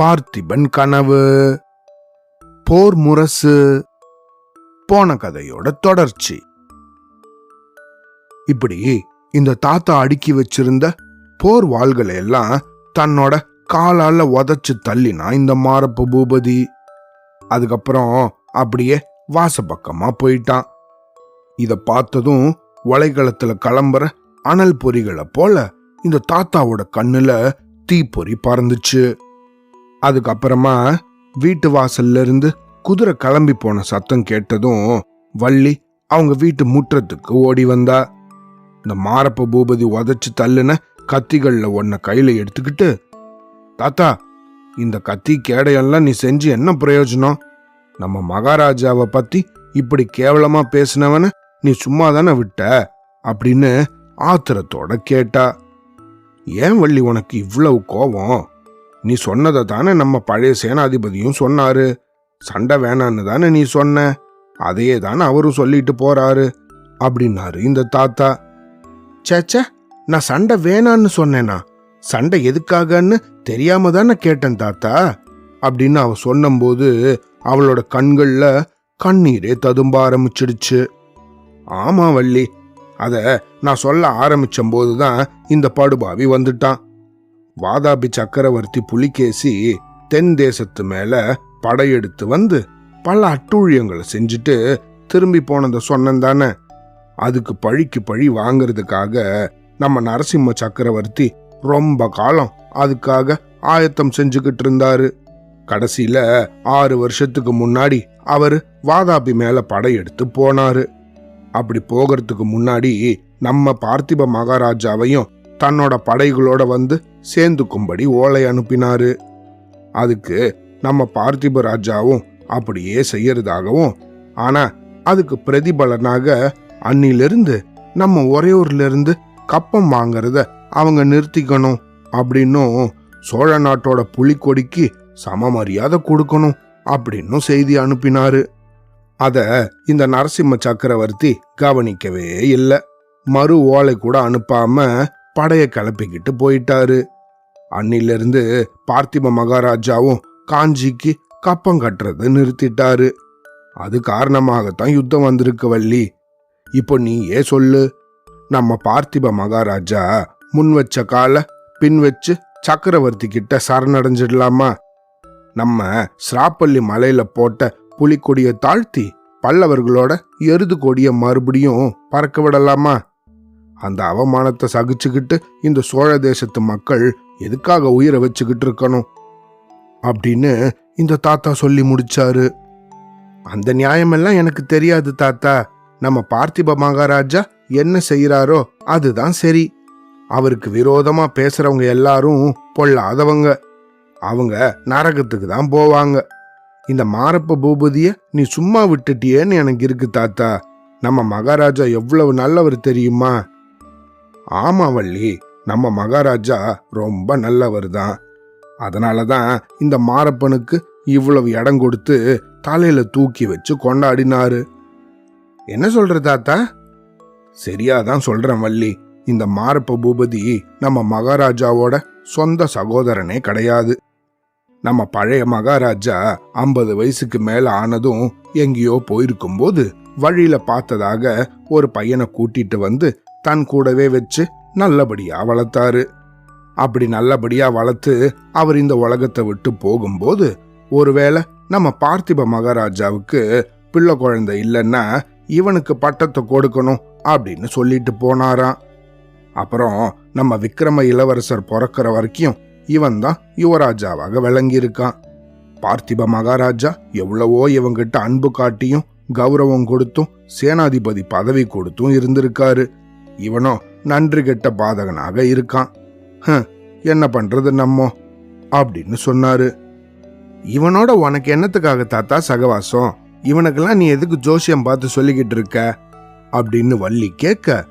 பார்த்திபன் கனவு போர் முரசு போன கதையோட தொடர்ச்சி. இப்படி இந்த தாத்தா அடுக்கி வச்சிருந்த போர் வாள்களை எல்லாம் தன்னோட காலால உதச்சு தள்ளினா இந்த மாரப்ப பூபதி. அதுக்கப்புறம் அப்படியே வாசப்பக்கமா போயிட்டான். இத பார்த்ததும் வளைகளத்துல கிளம்புற அனல் பொறிகளை போல இந்த தாத்தாவோட கண்ணுல தீப்பொறி பறந்துச்சு. அதுக்கப்புறமா வீட்டு வாசல்ல இருந்து குதிரை கிளம்பி போன சத்தம் கேட்டதும் வள்ளி அவங்க வீட்டு முற்றத்துக்கு ஓடி வந்தா. இந்த மாரப்ப பூபதி உதச்சு தள்ளுன கத்திகள்ல ஒன்ன கையில எடுத்துக்கிட்டு தாத்தா இந்த கத்தி கேடையெல்லாம் நீ செஞ்சு என்ன பிரயோஜனம்? நம்ம மகாராஜாவை பத்தி இப்படி கேவலமா பேசினவன நீ சும்மா தானே விட்ட? அப்படின்னு ஆத்திரத்தோட கேட்டா. ஏன் வள்ளி உனக்கு இவ்வளவு கோபம்? நீ சொன்னதை தானே நம்ம பழைய சேனாதிபதியும் சொன்னாரு. சண்டை வேணான்னு தானே நீ சொன்ன. அதையே தானே அவரும் சொல்லிட்டு போறாரு அப்படின்னாரு இந்த தாத்தா. சேச்சே நான் சண்டை வேணான்னு சொன்னேனா? சண்டை எதுக்காகன்னு தெரியாம தானே கேட்டேன் தாத்தா அப்படின்னு அவ சொன்னபோது அவளோட கண்கள்ல கண்ணீரே ததும்ப ஆரம்பிச்சிடுச்சு. ஆமா வள்ளி அதை நான் சொல்ல ஆரம்பிச்சம்போது தான் இந்த படுபாவி வந்துட்டான். வாதாபி சக்கரவர்த்தி புலிகேசி தென் தேசத்து மேல படையெடுத்து வந்து பல அட்டூழியங்களை செஞ்சுட்டு திரும்பி போனதை சொன்னேன் தானே அதுக்கு பழிக்கு பழி வாங்குறதுக்காக நம்ம நரசிம்ம சக்கரவர்த்தி ரொம்ப காலம் அதுக்காக ஆயத்தம் செஞ்சுக்கிட்டு இருந்தாரு. கடைசியில ஆறு வருஷத்துக்கு முன்னாடி அவர் வாதாபி மேல படையெடுத்து போனாரு. அப்படி போகிறதுக்கு முன்னாடி நம்ம பார்த்திப மகாராஜாவையும் தன்னோட படைகளோட வந்து சேர்ந்துக்கும்படி ஓலை அனுப்பினாரு. அதுக்கு நம்ம பார்த்திப ராஜாவும் அப்படியே செய்யறதாகவும் ஆனா அதுக்கு பிரதிபலனாக அன்னிலிருந்து நம்ம ஒரே ஊர்லேருந்து கப்பம் வாங்கிறத அவங்க நிறுத்திக்கணும் அப்படின்னும் சோழ நாட்டோட புலிக்கொடிக்கு சம மரியாதை கொடுக்கணும் அப்படின்னும் செய்தி அனுப்பினாரு. அத இந்த நரசிம்ம சக்கரவர்த்தி கவனிக்கவே இல்லை. மறு ஓலை கூட அனுப்பாம படைய கிளப்பிக்கிட்டு போயிட்டாரு. அன்னிலிருந்து பார்த்திப மகாராஜாவும் காஞ்சிக்கு கப்பம் கட்டுறதை நிறுத்திட்டாரு. அது காரணமாகத்தான் யுத்தம் வந்திருக்கு வள்ளி. இப்போ நீ ஏ சொல்லு. நம்ம பார்த்திப மகாராஜா முன் வச்ச காலை பின் வச்சு சக்கரவர்த்தி கிட்ட சரணடைஞ்சிடலாமா? நம்ம ஸ்ராப்பள்ளி மலையில போட்ட புலிக்கொடியை தாழ்த்தி பல்லவர்களோட எருது கொடியை மறுபடியும் பறக்க விடலாமா? அந்த அவமானத்தை சகிச்சுக்கிட்டு இந்த சோழ தேசத்து மக்கள் எதுக்காக உயிரை வச்சுக்கிட்டு இருக்கணும்? அப்படின்னு இந்த தாத்தா சொல்லி முடிச்சாரு. அந்த நியாயமெல்லாம் எனக்கு தெரியாது தாத்தா. நம்ம பார்த்திப மகாராஜா என்ன செய்யறாரோ அதுதான் சரி. அவருக்கு விரோதமா பேசுறவங்க எல்லாரும் பொல்லாதவங்க. அவங்க நரகத்துக்கு தான் போவாங்க. இந்த மாரப்ப பூபதிய நீ சும்மா விட்டுட்டியேன்னு எனக்கு இருக்கு தாத்தா. நம்ம மகாராஜா எவ்வளவு நல்லவர் தெரியுமா? ஆமா வள்ளி நம்ம மகாராஜா ரொம்ப நல்லவர் தான் அதனால தான் இந்த மாரப்பனுக்கு இவ்வளவு இடம் கொடுத்து தலையில தூக்கி வச்சு கொண்டாடினாரு. என்ன சொல்ற தாத்தா? சரியாதான் சொல்றேன் வள்ளி. இந்த மாரப்ப பூபதி நம்ம மகாராஜாவோட சொந்த சகோதரனே கிடையாது. நம்ம பழைய மகாராஜா ஐம்பது வயசுக்கு மேல ஆனதும் எங்கேயோ போயிருக்கும்போது வழியில பார்த்ததாக ஒரு பையனை கூட்டிட்டு வந்து தன் கூடவே வச்சு நல்லபடியா வளர்த்தாரு. அப்படி நல்லபடியா வளர்த்து அவர் இந்த உலகத்தை விட்டு போகும்போது ஒருவேளை நம்ம பார்த்திப மகாராஜாவுக்கு பிள்ளை குழந்தை இல்லைன்னா இவனுக்கு பட்டத்தை கொடுக்கணும் அப்படின்னு சொல்லிட்டு போனாராம். அப்புறம் நம்ம விக்ரம இளவரசர் பிறக்கிற வரைக்கும் இவன் தான் யுவராஜாவாக விளங்கியிருக்கான். பார்த்திப மகாராஜா எவ்வளவோ இவங்கிட்ட அன்பு காட்டியும் கௌரவம் கொடுத்தும் சேனாதிபதி பதவி கொடுத்தும் இருந்திருக்காரு. இவனோ நன்றி கெட்ட பாதகனாக இருக்கான். என்ன பண்றது நம்மோ? அப்படின்னு சொன்னாரு. இவனோட உனக்கு என்னத்துக்காக தாத்தா சகவாசம்? இவனுக்கெல்லாம் நீ எதுக்கு ஜோசியம் பார்த்து சொல்லிக்கிட்டு இருக்க? அப்படின்னு வள்ளி கேட்க.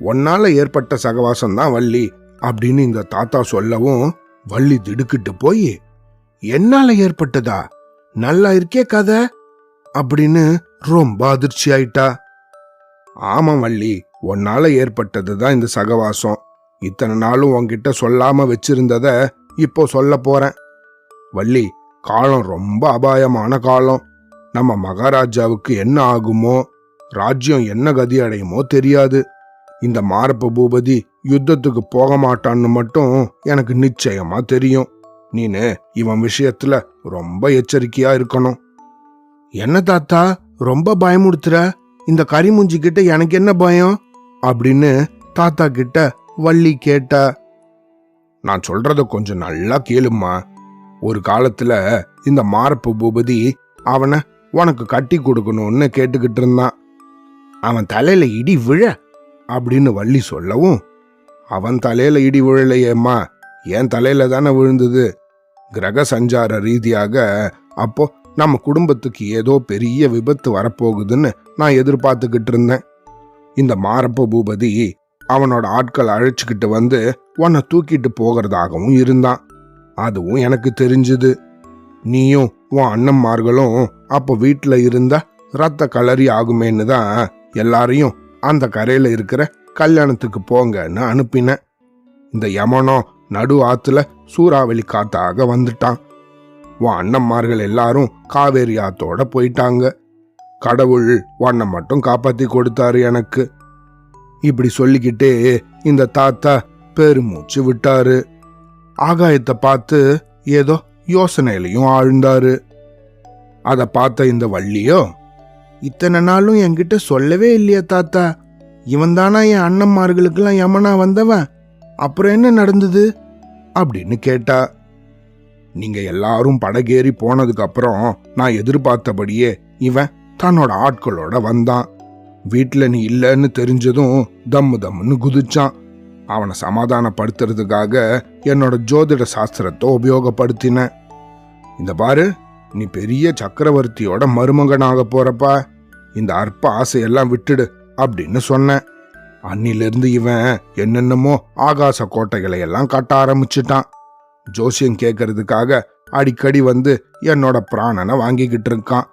உன்னால ஏற்பட்ட சகவாசம் தான் வள்ளி. அப்படின்னு இந்த தாத்தா சொல்லவும் வள்ளி திடுக்கிட்டு போய் என்னால ஏற்பட்டதா? நல்லா இருக்கே கதை? அப்படின்னு ரொம்ப அதிர்ச்சி ஆயிட்டா. ஆமா வள்ளி உன்னால ஏற்பட்டது தான் இந்த சகவாசம். இத்தனை நாளும் உன்கிட்ட சொல்லாம வச்சிருந்தத இப்போ சொல்ல போறேன். வள்ளி காலம் ரொம்ப அபாயமான காலம். நம்ம மகாராஜாவுக்கு என்ன ஆகுமோ ராஜ்யம் என்ன கதி அடையுமோ தெரியாது. இந்த மாரப்ப பூபதி யுத்தத்துக்கு போக மாட்டான்னு மட்டும் எனக்கு நிச்சயமா தெரியும். நீனு இவன் விஷயத்துல ரொம்ப எச்சரிக்கையா இருக்கணும். என்ன தாத்தா ரொம்ப பயமுடுத்துற இந்த கரிமுஞ்சி கிட்ட எனக்கு என்ன பயம்? அப்படின்னு தாத்தா கிட்ட வள்ளி கேட்ட. நான் சொல்றத கொஞ்சம் நல்லா கேளுமா ஒரு காலத்துல இந்த மாரப்பு பூபதி அவனை உனக்கு கட்டி கொடுக்கணும்னு கேட்டுக்கிட்டு இருந்தான். அவன் தலையில இடி விழ அப்படின்னு வள்ளி சொல்லவும் அவன் தலையில இடி விழலையேம்மா என் தலையில தானே விழுந்தது. கிரக சஞ்சார ரீதியாக அப்போ நம்ம குடும்பத்துக்கு ஏதோ பெரிய விபத்து வரப்போகுதுன்னு நான் எதிர்பார்த்துக்கிட்டு இருந்தேன். இந்த மாரப்ப பூபதி அவனோட ஆட்கள் அழைச்சிக்கிட்டு வந்து உன்னை தூக்கிட்டு போகிறதாகவும் இருந்தான். அதுவும் எனக்கு தெரிஞ்சுது. நீயும் உன் அண்ணன்மார்களும் அப்போ வீட்டில் இருந்தா ரத்த களரி ஆகுமேன்னு தான் எல்லாரையும் அந்த கரையில் இருக்கிற கல்யாணத்துக்கு போங்கன்னு அனுப்பினேன். இந்த யமனோ நடு ஆத்துல சூறாவளி காத்தாக வந்துட்டான். உன் அண்ணம்மார்கள் எல்லாரும் காவேரி ஆத்தோட போயிட்டாங்க. கடவுள் உன்னை மட்டும் காப்பாத்தி கொடுத்தாரு எனக்கு. இப்படி சொல்லிக்கிட்டே இந்த தாத்தா பெருமூச்சு விட்டாரு. ஆகாயத்தை பார்த்து ஏதோ யோசனையிலையும் ஆழ்ந்தாரு. அதை பார்த்த இந்த வள்ளியோ இத்தனை நாளும் என்கிட்ட சொல்லவே இல்லையா தாத்தா. இவன் தானா என் அண்ணம்மார்களுக்கெல்லாம் யமனா வந்தவன்? அப்புறம் என்ன நடந்தது? அப்படின்னு கேட்டா நீங்க எல்லாரும் படகேறி போனதுக்கு அப்புறம் நான் எதிர்பார்த்தபடியே இவன் தன்னோட ஆட்களோட வந்தான். வீட்டில் நீ இல்லைன்னு தெரிஞ்சதும் தம்மு தம்முன்னு குதிச்சான். அவனை சமாதானப்படுத்துறதுக்காக என்னோட ஜோதிட சாஸ்திரத்தை உபயோகப்படுத்தினேன். இந்த பாரு நீ பெரிய சக்கரவர்த்தியோட மருமகனாக போறப்பா. இந்த அற்ப ஆசையெல்லாம் விட்டுடு. அப்படின்னு சொன்னேன். அன்னிலிருந்து இவன் என்னென்னமோ ஆகாச கோட்டைகளை எல்லாம் கட்ட ஆரம்பிச்சிட்டான். ஜோசியம் கேட்கறதுக்காக அடிக்கடி வந்து என்னோட பிராணனை வாங்கிக்கிட்டு இருக்கான்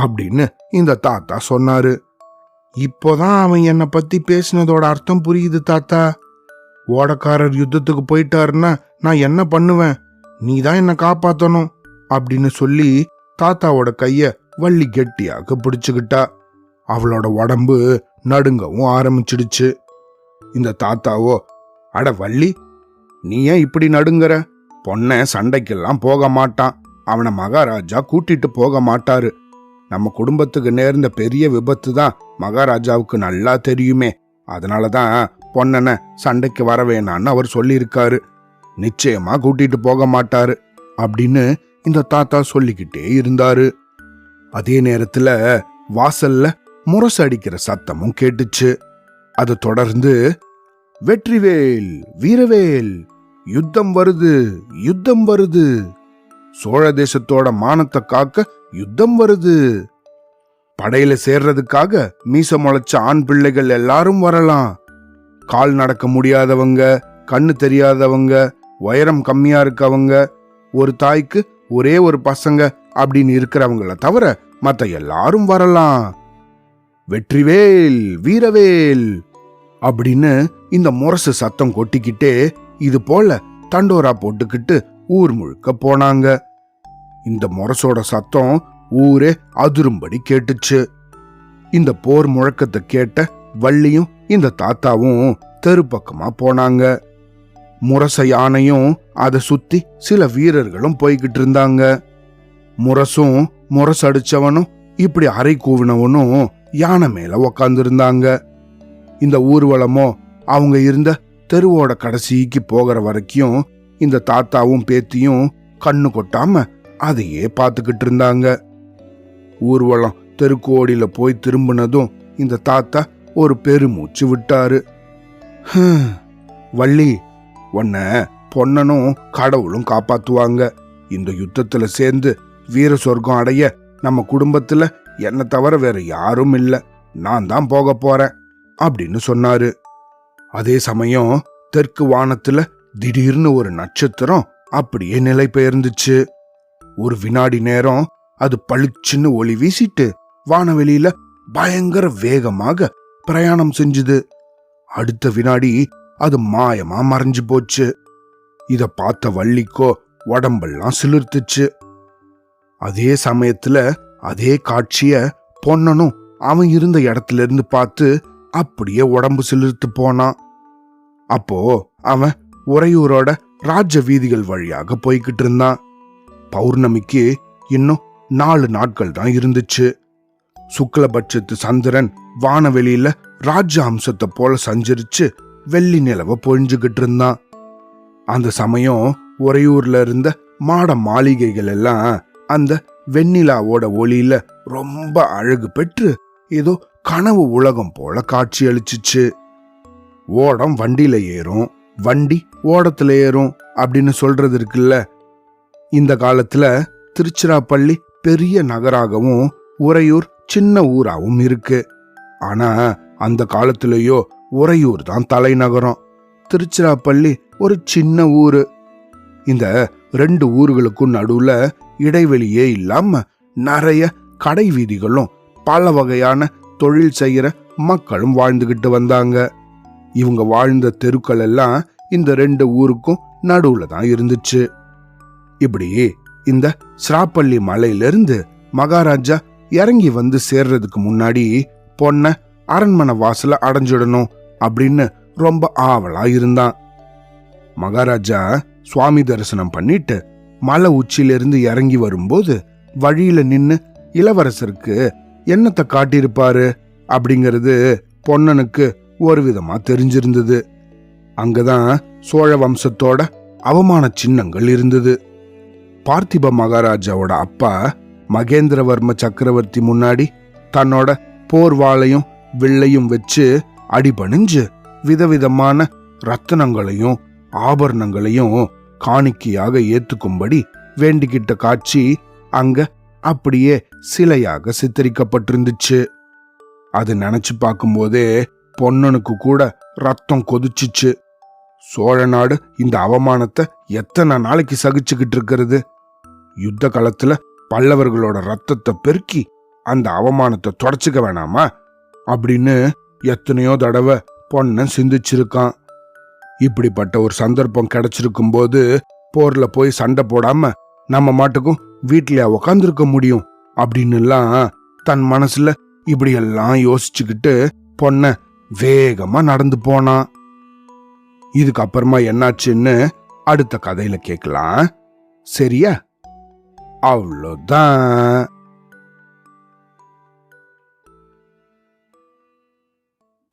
அப்படின்னு இந்த தாத்தா சொன்னாரு. இப்போதான் அவன் என்னை பத்தி பேசினதோட அர்த்தம் புரியுது தாத்தா. ஓடக்காரர் யுத்தத்துக்கு போயிட்டாருன்னா நான் என்ன பண்ணுவேன்? நீ தான் என்னை காப்பாத்தணும் அப்படின்னு சொல்லி தாத்தாவோட கைய வள்ளி கெட்டியாக பிடிச்சுக்கிட்டா. அவளோட உடம்பு நடுங்கவும் ஆரம்பிச்சிடுச்சு. இந்த தாத்தாவோ அட வள்ளி நீ ஏன் இப்படி நடுங்குற? பொண்ணை சண்டைக்கெல்லாம் போக மாட்டான். அவனை மகாராஜா கூட்டிட்டு போக மாட்டாரு. நம்ம குடும்பத்துக்கு நேர்ந்த பெரிய விபத்து தான் மகாராஜாவுக்கு நல்லா தெரியுமே. அதனால தான் பொண்ணனை சண்டைக்கு வர வேணான்னு அவர் சொல்லியிருக்காரு. நிச்சயமா கூட்டிட்டு போக மாட்டாரு அப்படின்னு இந்த தாத்தா சொல்லிக்கிட்டே இருந்தாரு. அதே நேரத்துல வாசல்ல முரசு அடிக்கிற சத்தமும் கேட்டுச்சு. அது தொடர்ந்து வெற்றிவேல் வீரவேல் யுத்தம் வருது யுத்தம் வருது. சோழ தேசத்தோட மானத்தை காக்க யுத்தம் வருது. படையில சேர்றதுக்காக மீச முளைச்ச ஆண் பிள்ளைகள் எல்லாரும் வரலாம். கால் நடக்க முடியாதவங்க கண்ணு தெரியாதவங்க உயரம் கம்மியா இருக்கவங்க ஒரு தாய்க்கு ஒரே ஒரு பசங்க அப்படின்னு இருக்கிறவங்கள தவிர மற்ற எல்லாரும் வரலாம். வெற்றிவேல் வீரவேல் அப்படின்னு இந்த முரசு சத்தம் கொட்டிக்கிட்டே இது போல தண்டோரா போட்டுக்கிட்டு ஊர் முழுக்க போனாங்க. இந்த முரசோட சத்தம் ஊரே அதிரும்படி கேட்டுச்சு. இந்த போர் முழக்கத்தை கேட்ட வள்ளியும் இந்த தாத்தாவும் தெரு பக்கமா போனாங்க. முரச யானையும் அதை சுத்தி சில வீரர்களும் போய்கிட்டு இருந்தாங்க. முரசும் முரசடிச்சவனும் இப்படி அரை கூவினவனும் யானை மேல உக்காந்துருந்தாங்க. இந்த ஊர்வலமோ அவங்க இருந்த தெருவோட கடைசிக்கு போகிற வரைக்கும் இந்த தாத்தாவும் பேத்தியும் கண்ணு கொட்டாம அதையே பார்த்துக்கிட்டு இருந்தாங்க. ஊர்வலம் தெருக்கோடியில போய் திரும்பினதும் இந்த தாத்தா ஒரு பெருமூச்சு விட்டாரு. வள்ளி உன்னை பொன்னனும் கடவுளும் காப்பாத்துவாங்க. இந்த யுத்தத்துல சேர்ந்து வீர சொர்க்கம் அடைய நம்ம குடும்பத்துல என்ன தவிர வேற யாரும் இல்ல. நான் தான் போக போறேன் அப்படின்னு சொன்னாரு. அதே சமயம் தெற்கு வானத்துல திடீர்னு ஒரு நட்சத்திரம் அப்படியே நிலை பெயர்ந்துச்சு. ஒரு வினாடி நேரம் அது பளிச்சுன்னு ஒளி வீசிட்டு வானவெளியில பயங்கர வேகமாக பிரயாணம் செஞ்சுது. அடுத்த வினாடி அது மாயமா மறைஞ்சு போச்சு. இத பார்த்த வள்ளிக்கோ உடம்பெல்லாம் சிலிர்த்துச்சு. அதே சமயத்துல அதே காட்சிய பொன்னனும் அவன் இருந்த இடத்துல இருந்து பார்த்து அப்படியே உடம்பு சிலிர்த்து போனான். அப்போ அவன் உறையூரோட ராஜ வீதிகள் வழியாக போய்கிட்டு இருந்தான். பௌர்ணமிக்கு இன்னும் நாலு நாட்கள் தான் இருந்துச்சு. சுக்லபட்சத்து சந்திரன் வானவெளியில ராஜ அம்சத்தை போல சஞ்சரிச்சு வெள்ளி நிலவ பொழிஞ்சுக்கிட்டு இருந்தான். அந்த சமயம் உறையூர்ல இருந்த மாட மாளிகைகள் எல்லாம் அந்த வெண்ணிலாவோட ஒளியில ரொம்ப அழகு பெற்று ஏதோ கனவு உலகம் போல காட்சி அளிச்சிச்சு. ஓடம் வண்டியில ஏறும் வண்டி ஓடத்துல ஏறும் அப்படின்னு சொல்றது இருக்குல்ல. இந்த காலத்துல திருச்சிராப்பள்ளி பெரிய நகராகவும் உறையூர் சின்ன ஊராகவும் இருக்கு. ஆனா அந்த காலத்திலேயோ உறையூர் தான் தலைநகரம். திருச்சிராப்பள்ளி ஒரு சின்ன ஊரு. இந்த ரெண்டு ஊர்களுக்கும் நடுவுல இடைவெளியே இல்லாம நிறைய கடை வீதிகளும் பல வகையான தொழில் செய்கிற மக்களும் வாழ்ந்துகிட்டு வந்தாங்க. இவங்க வாழ்ந்த தெருக்கள் எல்லாம் இந்த ரெண்டு ஊருக்கும் நடுவுல தான் இருந்துச்சு. இப்படி இந்த சிராப்பள்ளி மலையிலிருந்து மகாராஜா இறங்கி வந்து சேர்றதுக்கு முன்னாடி பொண்ண அரண்மனை வாசல அடைஞ்சிடணும் அப்படின்னு ரொம்ப ஆவலா இருந்தான். மகாராஜா சுவாமி தரிசனம் பண்ணிட்டு மலை உச்சியிலிருந்து இறங்கி வரும்போது வழியில நின்னு இளவரசருக்கு என்னத்தை காட்டியிருப்பாரு? அப்படிங்கிறது பொன்னனுக்கு ஒரு விதமா தெரிஞ்சிருந்தது. அங்கதான் சோழ வம்சத்தோட அவமான சின்னங்கள் இருந்தது. பார்த்திப மகாராஜாவோட அப்பா மகேந்திரவர்ம சக்கரவர்த்தி முன்னாடி தன்னோட போர்வாளையும் வில்லையும் வச்சு அடிபணிஞ்சு விதவிதமான ரத்தனங்களையும் ஆபரணங்களையும் காணிக்கையாக ஏத்துக்கும்படி வேண்டிக்கிட்ட காட்சி அங்க அப்படியே சிலையாக சித்தரிக்கப்பட்டிருந்துச்சு. அது நினைச்சு பார்க்கும்போதே பொன்னனுக்கு கூட ரத்தம் கொதிச்சுச்சு. சோழ நாடு இந்த அவமானத்தை எத்தனை நாளைக்கு சகிச்சுக்கிட்டு இருக்கிறது? யுத்த காலத்துல பல்லவர்களோட ரத்தத்தை பெருக்கி அந்த அவமானத்தை தொடச்சுக்க வேணாமா? அப்படின்னு எத்தனையோ தடவை பொன்னன் சிந்திச்சிருக்கான். இப்படிப்பட்ட ஒரு சந்தர்ப்பம் கிடைச்சிருக்கும் போது போர்ல போய் சண்டை போடாம நம்ம மாட்டுக்கும் வீட்டிலேயே உக்காந்துருக்க முடியும் அப்படின்னுலாம் தன் மனசுல இப்படியெல்லாம் யோசிச்சுக்கிட்டு பொண்ண வேகமா நடந்து போனான் இதுக்கப்புறமா என்னாச்சுன்னு அடுத்த கதையில கேட்கலாம் சரியா? அவ்வளோதான்.